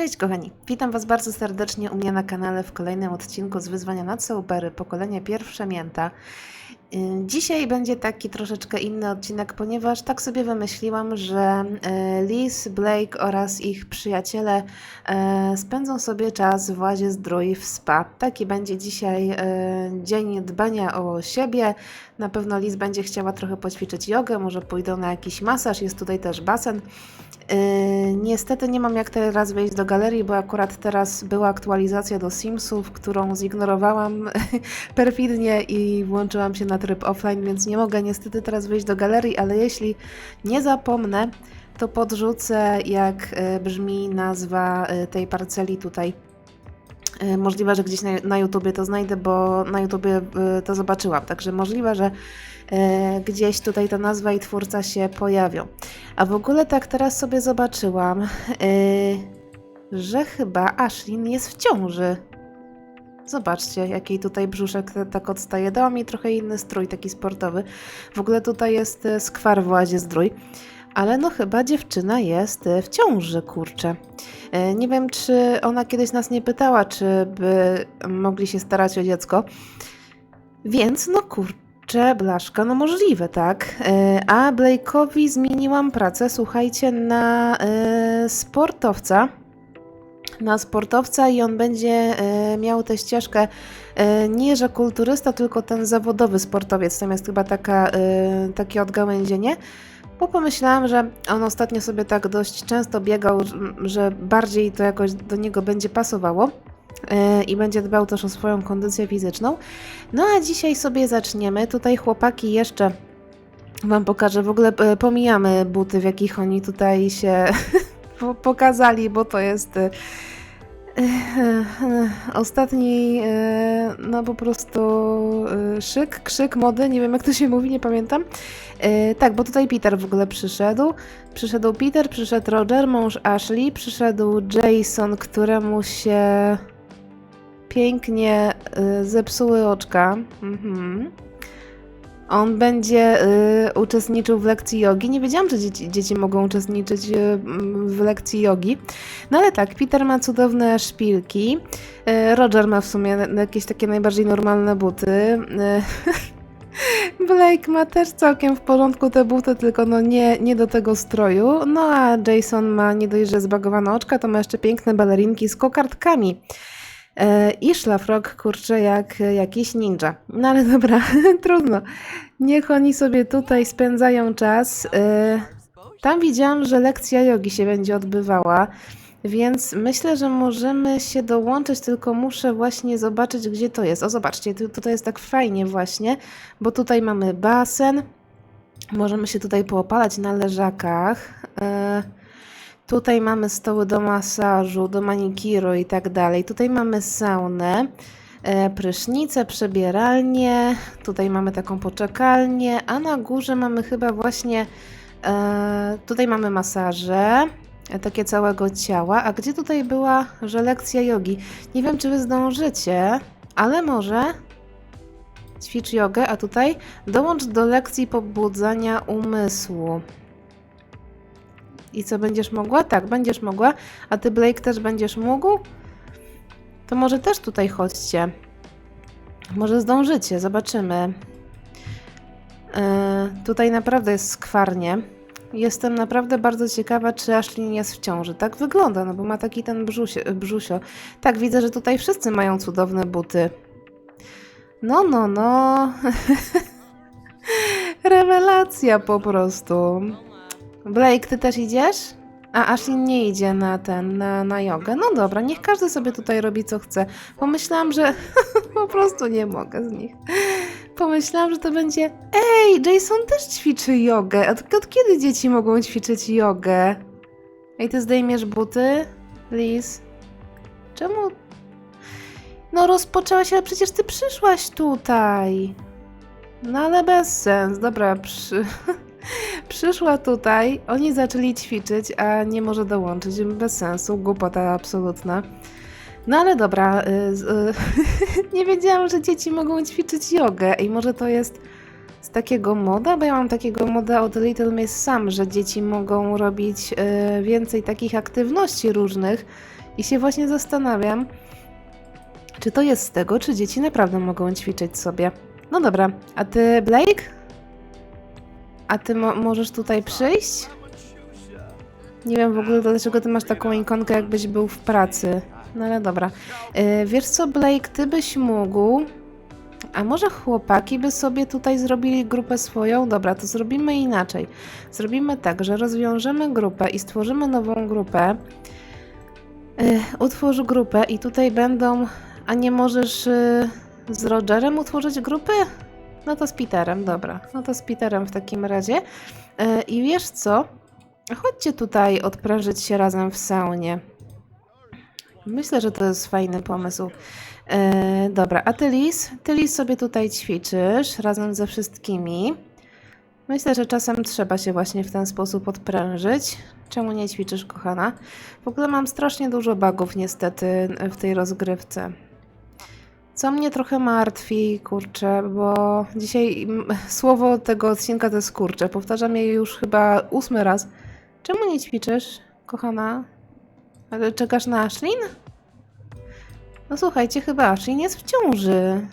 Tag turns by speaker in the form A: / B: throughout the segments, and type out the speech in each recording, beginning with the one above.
A: Cześć kochani, witam Was bardzo serdecznie u mnie na kanale w kolejnym odcinku z wyzwania na Sołbery, pokolenie pierwsze mięta. Yy, Dzisiaj będzie taki troszeczkę inny odcinek, ponieważ tak sobie wymyśliłam, że yy, Liz, Blake oraz ich przyjaciele yy, spędzą sobie czas w Łazie Zdrój w spa. Taki będzie dzisiaj dzień dbania o siebie. Na pewno Liz będzie chciała trochę poćwiczyć jogę, może pójdą na jakiś masaż, jest tutaj też basen. Yy, niestety nie mam jak teraz wejść do galerii, bo akurat teraz była aktualizacja do Simsów, którą zignorowałam perfidnie i włączyłam się na tryb offline, więc nie mogę niestety teraz wejść do galerii, ale jeśli nie zapomnę, to podrzucę jak yy, brzmi nazwa yy, tej parceli tutaj. Możliwe, że gdzieś na, YouTubie to znajdę, bo na YouTubie to zobaczyłam. Także możliwe, że gdzieś tutaj ta nazwa i twórca się pojawią. A w ogóle tak teraz sobie zobaczyłam, yy, że chyba Ashlyn jest w ciąży. Zobaczcie, jaki tutaj brzuszek tak odstaje. Dała mi trochę inny strój, taki sportowy. W ogóle tutaj jest e, skwar w łazie zdrój. Ale no chyba dziewczyna jest e, w ciąży, kurczę. E, Nie wiem, czy ona kiedyś nas nie pytała, czy by mogli się starać o dziecko. Więc no kurczę, blaszka, no możliwe, tak. E, A Blake'owi zmieniłam pracę, słuchajcie, na e, sportowca. Na sportowca i on będzie e, miał tę ścieżkę nie, że kulturysta, tylko ten zawodowy sportowiec. Tam jest chyba taka, takie odgałęzienie. Bo pomyślałam, że on ostatnio sobie tak dość często biegał, że bardziej to jakoś do niego będzie pasowało i będzie dbał też o swoją kondycję fizyczną. No a dzisiaj sobie zaczniemy. Tutaj chłopaki jeszcze Wam pokażę. W ogóle e, pomijamy buty, w jakich oni tutaj się po- pokazali, bo to jest e, e, e, ostatni, e, no po prostu e, szyk, krzyk mody, nie wiem jak to się mówi, nie pamiętam. E, Tak, bo tutaj Peter w ogóle przyszedł. Przyszedł Peter, przyszedł Roger, mąż Ashley, przyszedł Jason, któremu się pięknie e, zepsuły oczka. Mhm. On będzie y, uczestniczył w lekcji jogi. Nie wiedziałam, że dzieci, dzieci mogą uczestniczyć y, w lekcji jogi. No ale tak, Peter ma cudowne szpilki. Y, Roger ma w sumie jakieś takie najbardziej normalne buty. Y, Blake ma też całkiem w porządku te buty, tylko no nie, nie do tego stroju. No a Jason ma nie dość, że zbagowane oczka, to ma jeszcze piękne balerinki z kokardkami. E, I szlafrok, kurczę, jak jakiś ninja. No ale dobra, trudno. Niech oni sobie tutaj spędzają czas. E, Tam widziałam, że lekcja jogi się będzie odbywała, więc myślę, że możemy się dołączyć, tylko muszę właśnie zobaczyć, gdzie to jest. O, zobaczcie, tu, tutaj jest tak fajnie właśnie, bo tutaj mamy basen. Możemy się tutaj poopalać na leżakach. Tutaj mamy stoły do masażu, do manikiru i tak dalej. Tutaj mamy saunę, e, prysznice, przebieralnię. Tutaj mamy taką poczekalnię, a na górze mamy chyba właśnie. E, tutaj mamy masaże, e, takie całego ciała. A gdzie tutaj była, że lekcja jogi? Nie wiem, czy wy zdążycie, ale może. Ćwicz jogę, a tutaj dołącz do lekcji pobudzania umysłu. I co, będziesz mogła? Tak, będziesz mogła. A ty, Blake, też będziesz mógł? To może też tutaj chodźcie. Może zdążycie, zobaczymy. Yy, tutaj naprawdę jest skwarnie. Jestem naprawdę bardzo ciekawa, czy Ashley jest w ciąży. Tak wygląda, no bo ma taki ten brzusio. Tak, widzę, że tutaj wszyscy mają cudowne buty. No, no, no. Rewelacja po prostu. Blake, ty też idziesz? A Ashley nie idzie na ten, na, na jogę. No dobra, niech każdy sobie tutaj robi co chce. Pomyślałam, że po prostu nie mogę z nich. Pomyślałam, że to będzie. Ej, Jason też ćwiczy jogę. Od, od kiedy dzieci mogą ćwiczyć jogę? Ej, ty zdejmiesz buty, Liz? Czemu? No rozpoczęłaś, ale przecież ty przyszłaś tutaj. No ale bez sens. Dobra, przy... przyszła tutaj, oni zaczęli ćwiczyć, a nie może dołączyć. Bez sensu, głupota absolutna. No ale dobra, y, y, nie wiedziałam, że dzieci mogą ćwiczyć jogę i może to jest z takiego moda, bo ja mam takiego moda od Little Miss Sam, że dzieci mogą robić y, więcej takich aktywności różnych i się właśnie zastanawiam, czy to jest z tego, czy dzieci naprawdę mogą ćwiczyć sobie. No dobra, a ty Blake? A ty mo- możesz tutaj przyjść? Nie wiem w ogóle dlaczego ty masz taką ikonkę, jakbyś był w pracy. No ale dobra. Yy, wiesz co, Blake, ty byś mógł. A może chłopaki by sobie tutaj zrobili grupę swoją? Dobra, to zrobimy inaczej. Zrobimy tak, że rozwiążemy grupę i stworzymy nową grupę. Yy, utwórz grupę i tutaj będą. A nie możesz yy, z Rogerem utworzyć grupy? No to z Peterem, dobra. No to z Peterem w takim razie. Yy, I wiesz co? Chodźcie tutaj odprężyć się razem w saunie. Myślę, że to jest fajny pomysł. E, dobra, a ty Lis? Ty sobie tutaj ćwiczysz razem ze wszystkimi. Myślę, że czasem trzeba się właśnie w ten sposób odprężyć. Czemu nie ćwiczysz, kochana? W ogóle mam strasznie dużo bugów niestety w tej rozgrywce. Co mnie trochę martwi, kurczę, bo dzisiaj słowo tego odcinka to jest kurczę. Powtarzam je już chyba ósmy raz. Czemu nie ćwiczysz, kochana? Ale czekasz na Ashlyn? No słuchajcie, chyba Ashlyn jest w ciąży.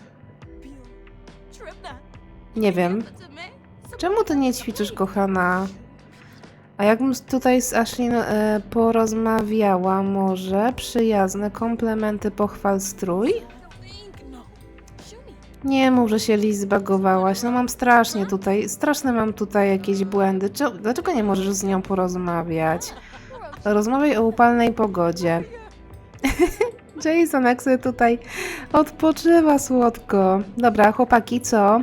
A: Nie wiem. Czemu ty nie ćwiczysz, kochana? A jakbym tutaj z Ashlyn e, porozmawiała, może przyjazne komplementy, pochwal strój? Nie mów, się Liz zbagowałaś. No mam strasznie tutaj, straszne mam tutaj jakieś błędy. Czy, dlaczego nie możesz z nią porozmawiać? Rozmawiaj o upalnej pogodzie. Jason, jak sobie tutaj odpoczywa słodko. Dobra, chłopaki, co?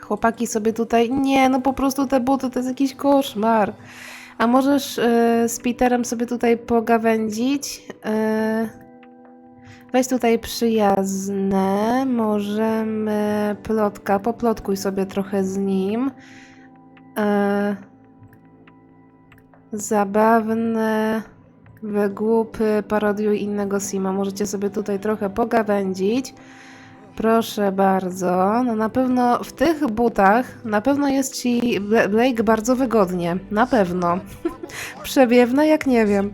A: Chłopaki sobie tutaj... Nie, no po prostu te buty to jest jakiś koszmar. A możesz y, z Peterem sobie tutaj pogawędzić? Y, weź tutaj przyjazne. Możemy... Plotka, poplotkuj sobie trochę z nim. Y, zabawne... Wygłupy, parodiuj innego Sima. Możecie sobie tutaj trochę pogawędzić. Proszę bardzo. No na pewno w tych butach na pewno jest ci Bla- Blake bardzo wygodnie. Na pewno. Przewiewne jak nie wiem.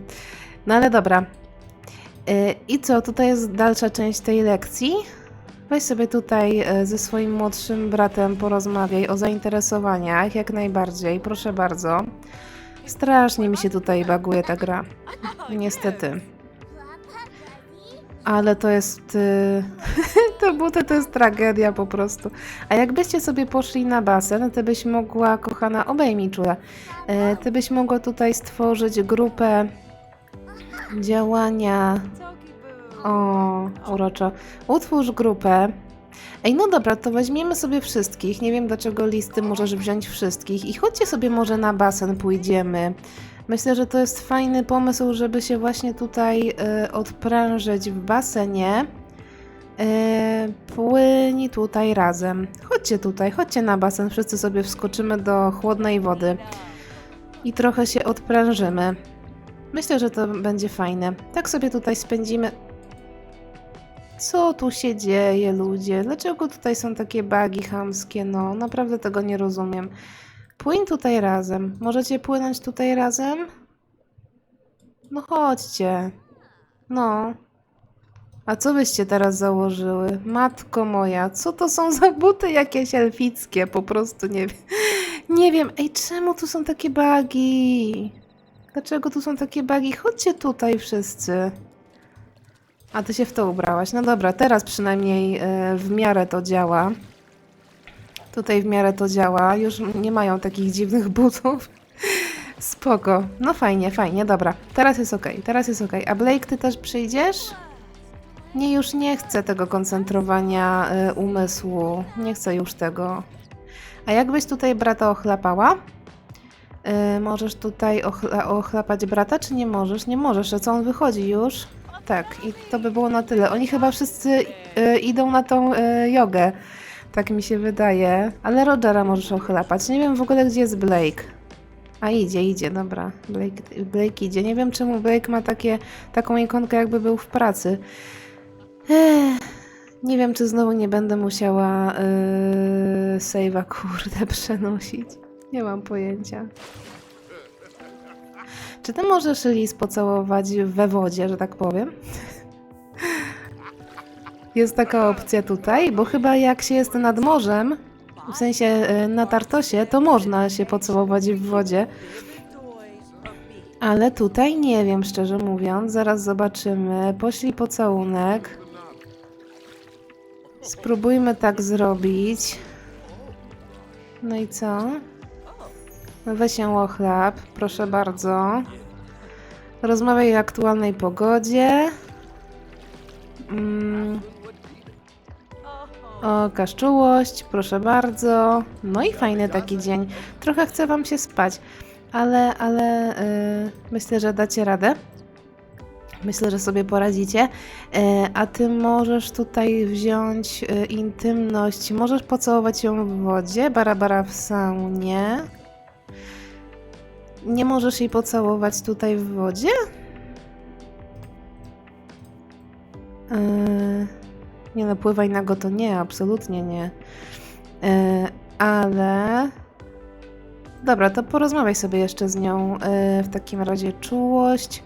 A: No ale dobra. Y, I co, tutaj jest dalsza część tej lekcji. Weź sobie tutaj y, ze swoim młodszym bratem porozmawiaj o zainteresowaniach, jak najbardziej. Proszę bardzo. Strasznie mi się tutaj baguje ta gra. Niestety. Ale to jest. y, te buty to jest tragedia po prostu. A jakbyście sobie poszli na basen, ty byś mogła, kochana, obejmij czule. Ty byś mogła tutaj stworzyć grupę działania. O, uroczo. Utwórz grupę. Ej, no dobra, to weźmiemy sobie wszystkich. Nie wiem dlaczego listy możesz wziąć wszystkich. I chodźcie sobie może na basen pójdziemy. Myślę, że to jest fajny pomysł, żeby się właśnie tutaj y, odprężyć w basenie. Y, płyni tutaj razem. Chodźcie tutaj, chodźcie na basen. Wszyscy sobie wskoczymy do chłodnej wody i trochę się odprężymy. Myślę, że to będzie fajne. Tak sobie tutaj spędzimy. Co tu się dzieje, ludzie? Dlaczego tutaj są takie bagi chamskie? No, naprawdę tego nie rozumiem. Płyń tutaj razem. Możecie płynąć tutaj razem? No chodźcie. No. A co byście teraz założyły? Matko moja, co to są za buty jakieś elfickie? Po prostu nie wiem. Nie wiem, ej, czemu tu są takie bugi? Dlaczego tu są takie bugi? Chodźcie tutaj wszyscy. A ty się w to ubrałaś. No dobra, teraz przynajmniej e, w miarę to działa. Tutaj w miarę to działa. Już nie mają takich dziwnych butów. Spoko. No fajnie, fajnie, dobra. Teraz jest ok, teraz jest ok. A Blake, ty też przyjdziesz? Nie, już nie chcę tego koncentrowania y, umysłu. Nie chcę już tego. A jakbyś tutaj brata ochlapała? Y, możesz tutaj ochla ochlapać brata, czy nie możesz? Nie możesz, a co on wychodzi już? Tak, i to by było na tyle. Oni chyba wszyscy y, idą na tą y, jogę. Tak mi się wydaje. Ale Rogera możesz ochlapać. Nie wiem w ogóle, gdzie jest Blake. A idzie, idzie, dobra. Blake, Blake idzie. Nie wiem, czemu Blake ma takie, taką ikonkę, jakby był w pracy. Ech, nie wiem, czy znowu nie będę musiała yy, save'a, kurde, przenosić. Nie mam pojęcia. Czy ty możesz Liz pocałować we wodzie, że tak powiem? Jest taka opcja tutaj, bo chyba jak się jest nad morzem, w sensie y, na Tartosie, to można się pocałować w wodzie. Ale tutaj nie wiem, szczerze mówiąc. Zaraz zobaczymy. Poślij pocałunek. Spróbujmy tak zrobić. No i co? Weź się ochlap, proszę bardzo. Rozmawiaj o aktualnej pogodzie. Mm. O, kaszczułość, proszę bardzo. No i fajny taki dzień. Trochę chcę wam się spać, ale, ale yy, myślę, że dacie radę. Myślę, że sobie poradzicie. Yy, a ty możesz tutaj wziąć yy, intymność. Możesz pocałować ją w wodzie, barabara w saunie. Nie możesz jej pocałować tutaj w wodzie? Yy, nie no, pływaj nago to nie, absolutnie nie. Yy, ale... Dobra, to porozmawiaj sobie jeszcze z nią. Yy, w takim razie czułość.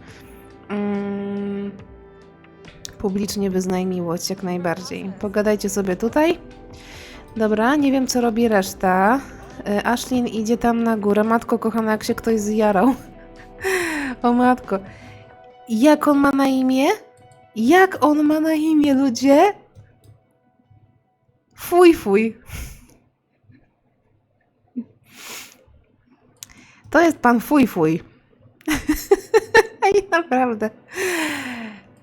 A: Mm, publicznie wyznaj miłość, jak najbardziej. Pogadajcie sobie tutaj. Dobra, nie wiem co robi reszta. Yy, Ashlyn idzie tam na górę. Matko kochana, jak się ktoś zjarał. o matko. Jak on ma na imię? Jak on ma na imię, ludzie? Fuj, fuj. To jest pan fuj, fuj. Naprawdę.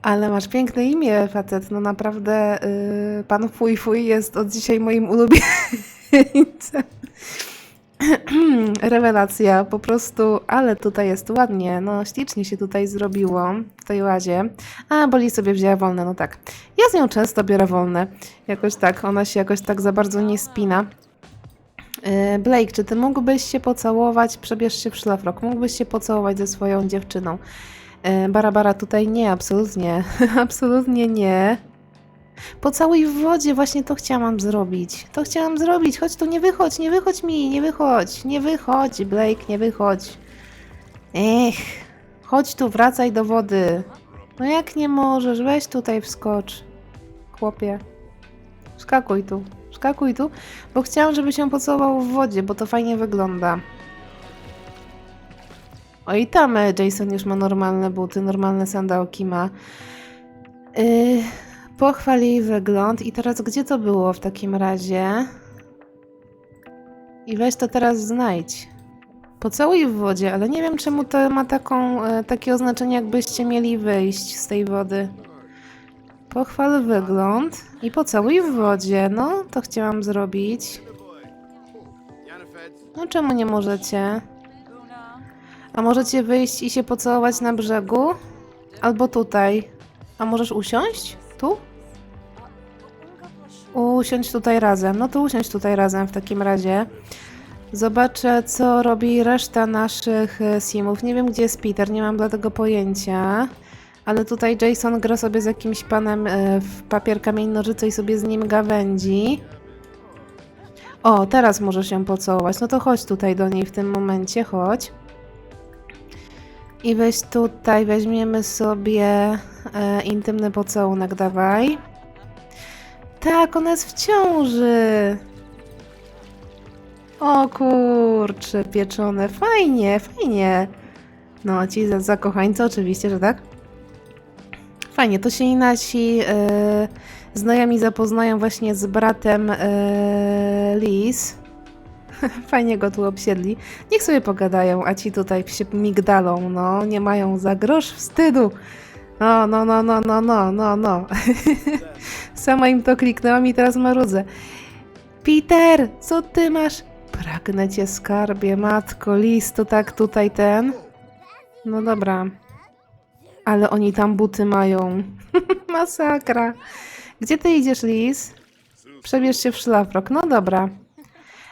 A: Ale masz piękne imię, facet. No naprawdę, yy, pan fuj, fuj jest od dzisiaj moim ulubieńcem. Rewelacja, po prostu, ale tutaj jest ładnie, no ślicznie się tutaj zrobiło w tej łazie. A, Boli sobie wzięła wolne, no tak. Ja z nią często biorę wolne, jakoś tak, ona się jakoś tak za bardzo nie spina. Yy, Blake, czy ty mógłbyś się pocałować, przebierz się w szlafrok, mógłbyś się pocałować ze swoją dziewczyną? Yy, Barabara tutaj nie, absolutnie, absolutnie nie. Pocałuj w wodzie, właśnie to chciałam zrobić. To chciałam zrobić. Chodź tu, nie wychodź, nie wychodź mi, nie wychodź. Nie wychodź, Blake, nie wychodź. Ech, chodź tu, wracaj do wody. No jak nie możesz, weź tutaj wskocz. Chłopie. Skakuj tu, skakuj tu, bo chciałam, żeby się pocałował w wodzie, bo to fajnie wygląda. O i tam e, Jason już ma normalne buty, normalne sandałki ma. Yy, Pochwal jej wygląd. I teraz gdzie to było w takim razie? I weź to teraz znajdź. Pocałuj w wodzie, ale nie wiem czemu to ma taką, e, takie oznaczenie, jakbyście mieli wyjść z tej wody. Pochwal wygląd i pocałuj w wodzie. No, to chciałam zrobić. No czemu nie możecie? A możecie wyjść i się pocałować na brzegu? Albo tutaj. A możesz usiąść? Tu? Usiądź tutaj razem. No to usiądź tutaj razem w takim razie. Zobaczę, co robi reszta naszych e, simów. Nie wiem, gdzie jest Peter, nie mam dlatego pojęcia. Ale tutaj Jason gra sobie z jakimś panem e, w papier, kamień, nożyce i sobie z nim gawędzi. O, teraz może się pocałować. No to chodź tutaj do niej w tym momencie, chodź. I weź tutaj, weźmiemy sobie e, intymny pocałunek, dawaj. Tak, ona jest w ciąży. O kurczę, pieczone. Fajnie, fajnie. No, ci za- zakochańcy oczywiście, że tak. Fajnie, to się nasi e, znajomi zapoznają właśnie z bratem e, Liz. Fajnie go tu obsiedli. Niech sobie pogadają, a ci tutaj się migdalą, no, nie mają za grosz wstydu. No, no, no, no, no, no, no, no. Sama im to kliknęłam i teraz marudzę. Peter, co ty masz? Pragnę cię skarbie, matko, list to tak tutaj ten. No dobra. Ale oni tam buty mają. Masakra. Gdzie ty idziesz, Lis? Przebierz się w szlafrok. No dobra.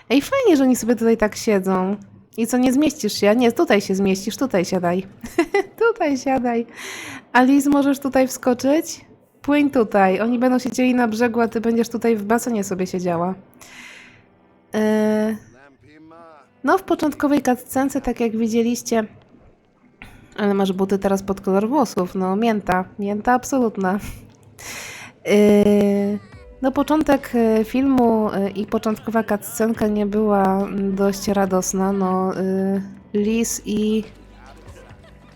A: Ej, fajnie, że oni sobie tutaj tak siedzą. I co, nie zmieścisz się? Nie, tutaj się zmieścisz, tutaj siadaj. tutaj siadaj. A Liz, możesz tutaj wskoczyć? Płyń tutaj. Oni będą siedzieli na brzegu, a ty będziesz tutaj w basenie sobie siedziała. Yy, no, w początkowej cutscence, tak jak widzieliście, ale masz buty teraz pod kolor włosów. No, mięta. Mięta absolutna. Yy, no, początek e, filmu e, i początkowa cutscenka nie była mm, dość radosna. No, yy, Liz i...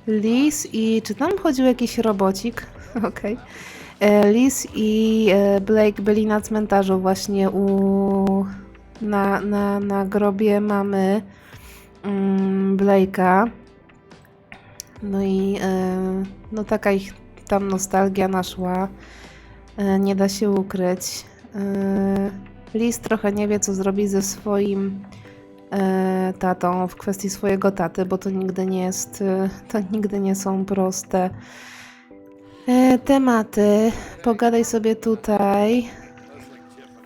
A: Liz i... Czy tam chodził jakiś robocik? Okej. E, Liz i e, Blake byli na cmentarzu właśnie u... Na, na, na grobie mamy mm, Blake'a. No i e, no taka ich tam nostalgia naszła. E, nie da się ukryć. E, Liz trochę nie wie, co zrobić ze swoim e, tatą w kwestii swojego taty, bo to nigdy nie jest, to nigdy nie są proste tematy. Pogadaj sobie tutaj.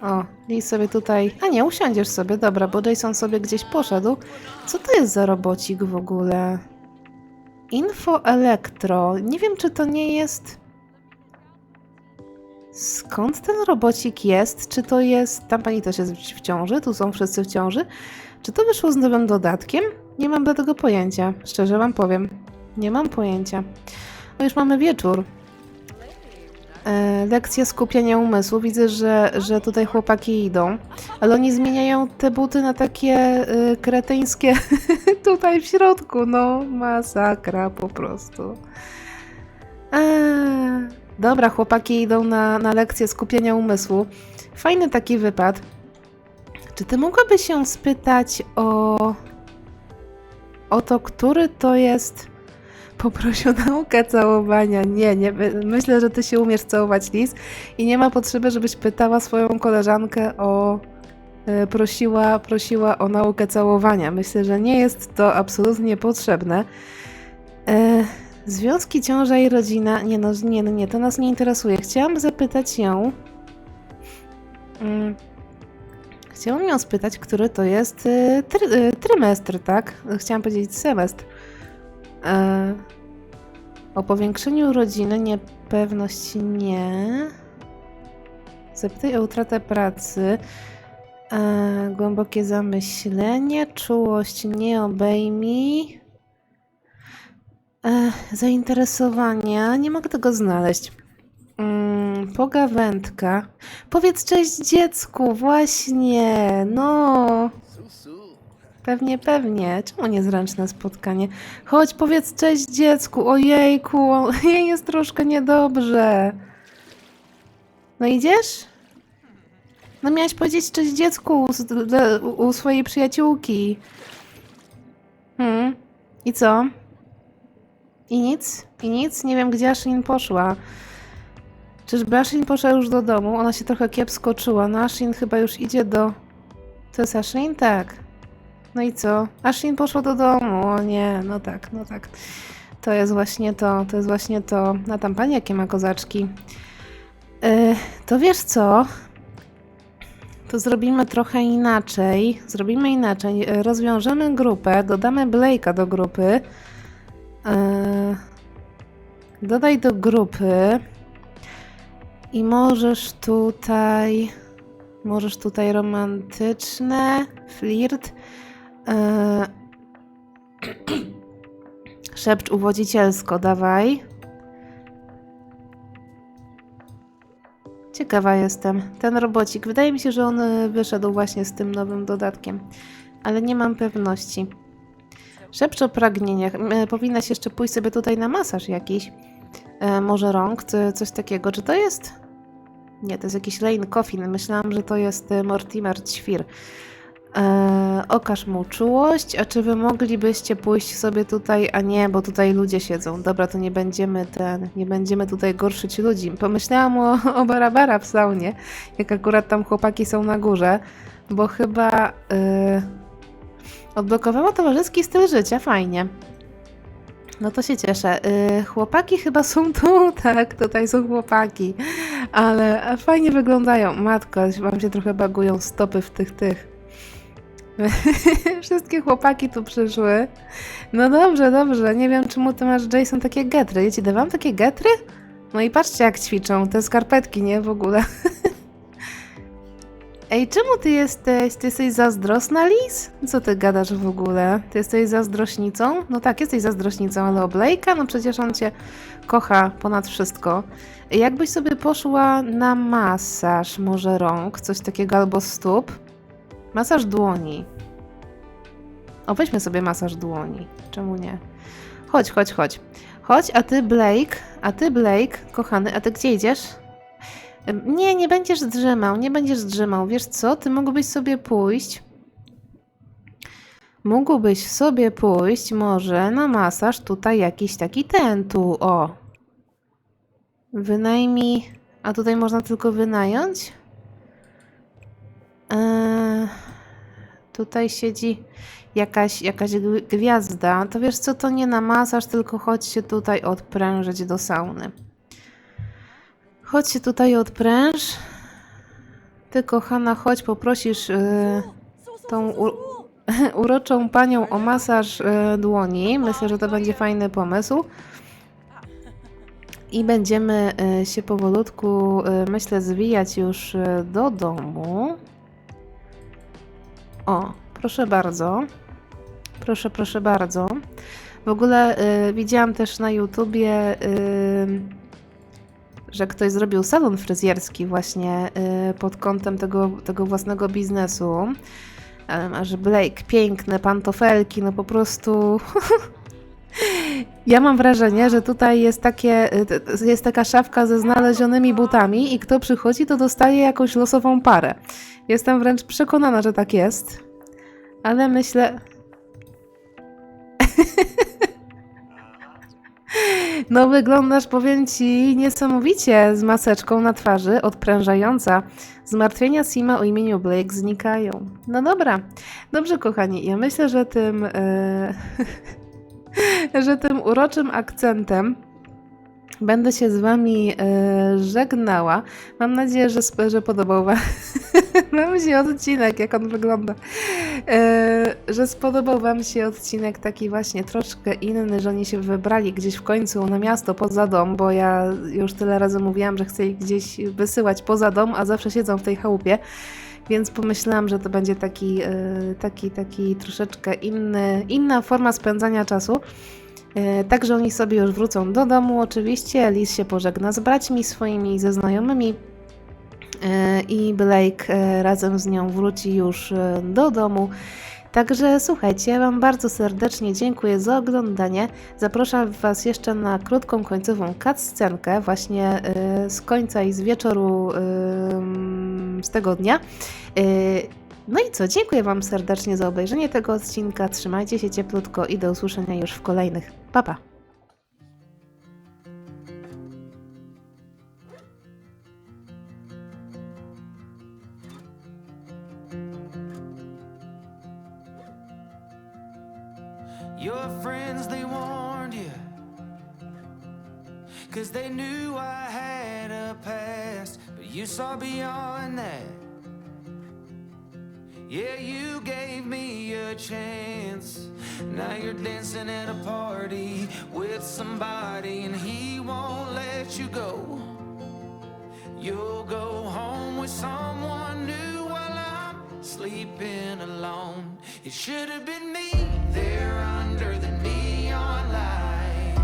A: O, Liz sobie tutaj. A nie, usiądziesz sobie, dobra, bo Jason sobie gdzieś poszedł. Co to jest za robocik w ogóle? Info Elektro. Nie wiem, czy to nie jest. Skąd ten robocik jest? Czy to jest. Tam pani też jest w ciąży, tu są wszyscy w ciąży. Czy to wyszło z nowym dodatkiem? Nie mam do tego pojęcia. Szczerze wam powiem. Nie mam pojęcia. O, już mamy wieczór. E, lekcja skupiania umysłu. Widzę, że, że tutaj chłopaki idą, ale oni zmieniają te buty na takie y, kretyńskie tutaj w środku. No, masakra po prostu. Eee, dobra, chłopaki idą na, na lekcję skupienia umysłu. Fajny taki wypad. Czy ty mogłabyś się spytać o. o to, który to jest. Poprosi o naukę całowania. Nie, nie. my- Myślę, że ty się umiesz całować lis i nie ma potrzeby, żebyś pytała swoją koleżankę o. e, Prosiła, prosiła o naukę całowania. Myślę, że nie jest to absolutnie potrzebne. Związki, ciąża i rodzina. Nie, no, nie, no, nie, to nas nie interesuje. Chciałam zapytać ją. Mm, chciałam ją spytać, który to jest e, try, e, trymestr, tak? Chciałam powiedzieć semestr. E, o powiększeniu rodziny niepewność nie. Zapytaj o utratę pracy. E, głębokie zamyślenie, czułość nie obejmij. Zainteresowania, nie mogę tego znaleźć. Mm, pogawędka. Powiedz cześć dziecku, właśnie, no. Pewnie, pewnie. Czemu niezręczne spotkanie? Chodź, powiedz cześć dziecku. Ojejku, jej jest troszkę niedobrze. No idziesz? No miałaś powiedzieć cześć dziecku u, u swojej przyjaciółki. Hmm? I co? I nic? I nic? Nie wiem, gdzie Ashlyn poszła. Czyżby Ashlyn poszła już do domu? Ona się trochę kiepsko czuła. No Ashlyn chyba już idzie do... To jest Ashlyn? Tak. No i co? Ashlyn poszła do domu. O nie, no tak, no tak. To jest właśnie to, to jest właśnie to. Na tam pani jakie ma kozaczki. Yy, to wiesz co? To zrobimy trochę inaczej. Zrobimy inaczej. Rozwiążemy grupę, dodamy Blake'a do grupy. Yy, dodaj do grupy. I możesz tutaj. Możesz tutaj romantyczne, flirt. Yy, szepcz uwodzicielsko, dawaj. Ciekawa jestem. Ten robocik, wydaje mi się, że on y, wyszedł właśnie z tym nowym dodatkiem. ale nie mam pewności. Szepcze o pragnieniach. Powinnaś jeszcze pójść sobie tutaj na masaż jakiś. E, może rąk, coś takiego. Czy to jest... Nie, to jest jakiś Lane Coffin. Myślałam, że to jest e, Mortimer Ćwir. E, okaż mu czułość, a czy wy moglibyście pójść sobie tutaj, a nie, bo tutaj ludzie siedzą. Dobra, to nie będziemy ten, nie będziemy tutaj gorszyć ludzi. Pomyślałam o, o Barabara w saunie, jak akurat tam chłopaki są na górze, bo chyba e, odblokowała towarzyski styl życia, fajnie. No to się cieszę. Y, chłopaki chyba są tu, tak, tutaj są chłopaki, ale fajnie wyglądają. Matko, wam się trochę bagują stopy w tych, tych. Wszystkie chłopaki tu przyszły. No dobrze, dobrze. Nie wiem, czemu ty masz, Jason, takie getry. Ja ci dawałam takie getry? No i patrzcie, jak ćwiczą. Te skarpetki, nie? W ogóle. Ej, czemu ty jesteś? Ty jesteś zazdrosna, Liz? Co ty gadasz w ogóle? Ty jesteś zazdrośnicą? No tak, jesteś zazdrośnicą, ale o Blake'a? No przecież on cię kocha ponad wszystko. Jakbyś sobie poszła na masaż, może rąk, coś takiego, albo stóp? Masaż dłoni. O, weźmy sobie masaż dłoni. Czemu nie? Chodź, chodź, chodź. Chodź, a ty Blake, a ty Blake, kochany, a ty gdzie idziesz? Nie, nie będziesz drzemał, nie będziesz drzemał. Wiesz co? Ty mógłbyś sobie pójść. Mógłbyś sobie pójść może na masaż tutaj jakiś taki ten tu, o. Wynajmij. A tutaj można tylko wynająć? Eee, tutaj siedzi jakaś, jakaś gwi- gwiazda. To wiesz co, to nie na masaż, tylko chodź się tutaj odprężyć do sauny. Chodź się tutaj odpręż. Ty, kochana, chodź, poprosisz e, tą u, uroczą panią o masaż e, dłoni. Myślę, że to będzie fajny pomysł. I będziemy e, się powolutku, e, myślę, zwijać już do domu. O, proszę bardzo. Proszę, proszę bardzo. W ogóle y, widziałam też na YouTubie, y, że ktoś zrobił salon fryzjerski właśnie y, pod kątem tego, tego własnego biznesu. A że Blake, piękne pantofelki, no po prostu. Ja mam wrażenie, że tutaj jest, takie, y, jest taka szafka ze znalezionymi butami i kto przychodzi, to dostaje jakąś losową parę. Jestem wręcz przekonana, że tak jest. Ale myślę. No, wyglądasz, powiem ci, niesamowicie z maseczką na twarzy, odprężająca. Zmartwienia Sima o imieniu Blake znikają. No dobra, dobrze, kochani. Ja myślę, że tym, e, że tym uroczym akcentem będę się z wami e, żegnała. Mam nadzieję, że, że podobał wam, wam się odcinek, jak on wygląda. E, że spodobał Wam się odcinek taki właśnie troszkę inny, że oni się wybrali gdzieś w końcu na miasto poza dom, bo ja już tyle razy mówiłam, że chcę ich gdzieś wysyłać poza dom, a zawsze siedzą w tej chałupie. Więc pomyślałam, że to będzie taki, e, taki, taki troszeczkę inny, inna forma spędzania czasu. E, Także oni sobie już wrócą do domu, oczywiście. Liz się pożegna z braćmi swoimi, ze znajomymi. E, I Blake e, razem z nią wróci już do domu. Także słuchajcie, Wam bardzo serdecznie dziękuję za oglądanie. Zapraszam Was jeszcze na krótką końcową cutscenkę właśnie z końca i z wieczoru z tego dnia. No i co, dziękuję Wam serdecznie za obejrzenie tego odcinka. Trzymajcie się cieplutko i do usłyszenia już w kolejnych. Pa, pa!
B: Your friends, they warned you. Cause they knew I had a past. But you saw beyond that. Yeah, you gave me a chance. Now you're dancing at a party with somebody, and he won't let you go. You'll go home with someone new while I'm sleeping alone. It should have been me there under the neon light.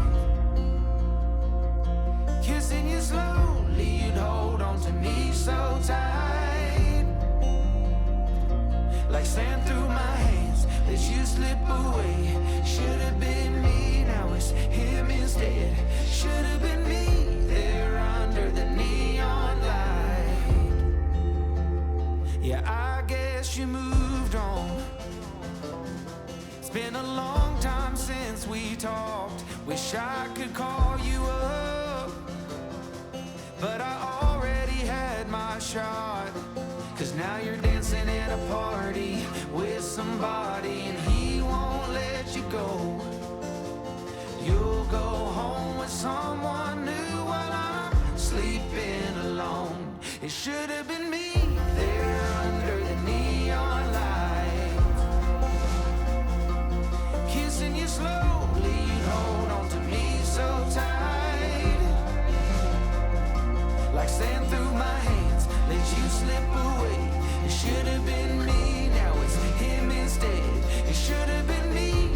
B: Kissing you slowly, you'd hold on to me so tight. Like sand through my hands, let you slip away. Should have been me, now it's him instead. Should have been me there under the neon light. Yeah, I guess you moved on. It's been a long time since we talked. Wish I could call you up. But I already had my shot. Cause now you're dancing in a with somebody and he won't let you go. You'll go home with someone new while I'm sleeping alone. It should have been me there under the neon light. Kissing you slowly, hold on to me so tight. Like sand through my hands, let you slip away. It should have been me, now it's him instead. It should have been me